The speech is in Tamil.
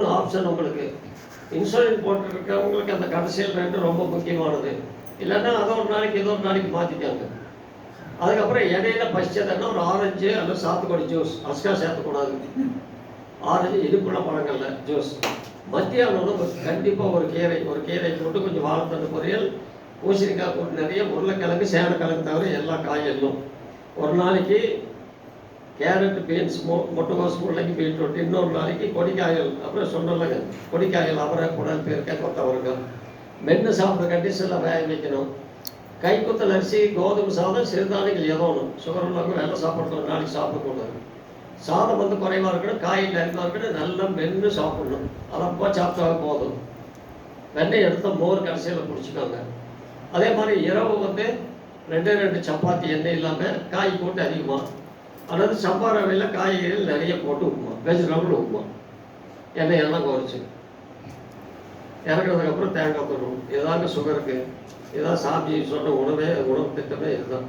ஒரு ஆப்ஷன் உங்களுக்கு. இன்சூரன்ஸ் போட்டுருக்கவங்களுக்கு அந்த கடைசியில் ரேட்டு ரொம்ப முக்கியமானது. இல்லைன்னா அதை ஒரு நாளைக்கு ஏதோ ஒரு நாளைக்கு மாற்றிக்காங்க அதுக்கப்புறம் இடையில பசிச்சதுன்னா ஒரு ஆரஞ்சு அல்லது சாத்துக்குடி ஜூஸ் அஸ்கா சேர்த்துக்கூடாது. ஆரஞ்சு இனிப்புள்ள பழங்கள்ல ஜூஸ் மத்தியானம் கண்டிப்பாக ஒரு கீரை ஒரு கீரை போட்டு கொஞ்சம் வாழைத்தண்டு பொரியல் பூசணிக்காய் போட்டு நிறைய உருளைக்கிழங்கு சேனக்கிழங்கு தவிர எல்லா காய்களும் ஒரு நாளைக்கு கேரட் பீன்ஸ் மொ முட்டைகோஸ் முள்ளங்கி பீட்ரூட் இன்னொரு நாளைக்கு கொடிக்காயல். அப்புறம் சொன்னலங்க கொடிக்காயல் அவரை குடல் பேருக்காய் வருங்க. மென்று சாப்பிட்ற கண்டிஷனில் வேக வைக்கணும். கைக்குத்தல் அரிசி கோதுமை சாதம் சிறுதானியங்கள் ஏதோ ஒன்று சுகர் உள்ளவங்க வெள்ளை சாப்பிடணும் ஒரு நாளைக்கு சாப்பிடக்கூடாது. சாதம் வந்து குறைவாக இருக்கணும் காயில் அதிகமாக இருக்கணும் நல்லா மென்று சாப்பிடணும். அளப்பாக சாப்பிட்டா போதும். வெண்ணெய் எடுத்த மோர் கடைசியில் குடிச்சுக்கோங்க. அதே மாதிரி இரவு வந்து ரெண்டே ரெண்டு சப்பாத்தி எண்ணெய் இல்லாமல் காய் போட்டு அதிகமாக அதாவது சம்பா ரவையில் காய்கறிகள் நிறைய போட்டு உப்புமா வெஜிடபிள் உப்புமா எண்ணெய் எல்லாம் குறைச்சி. இறக்குறதுக்கப்புறம் தேங்காய் தரும் ஏதாவது சுகருக்கு. ஏதாவது சாப்பிட்டு சொல்கிற உணவே உணவு திட்டமே இதுதான்.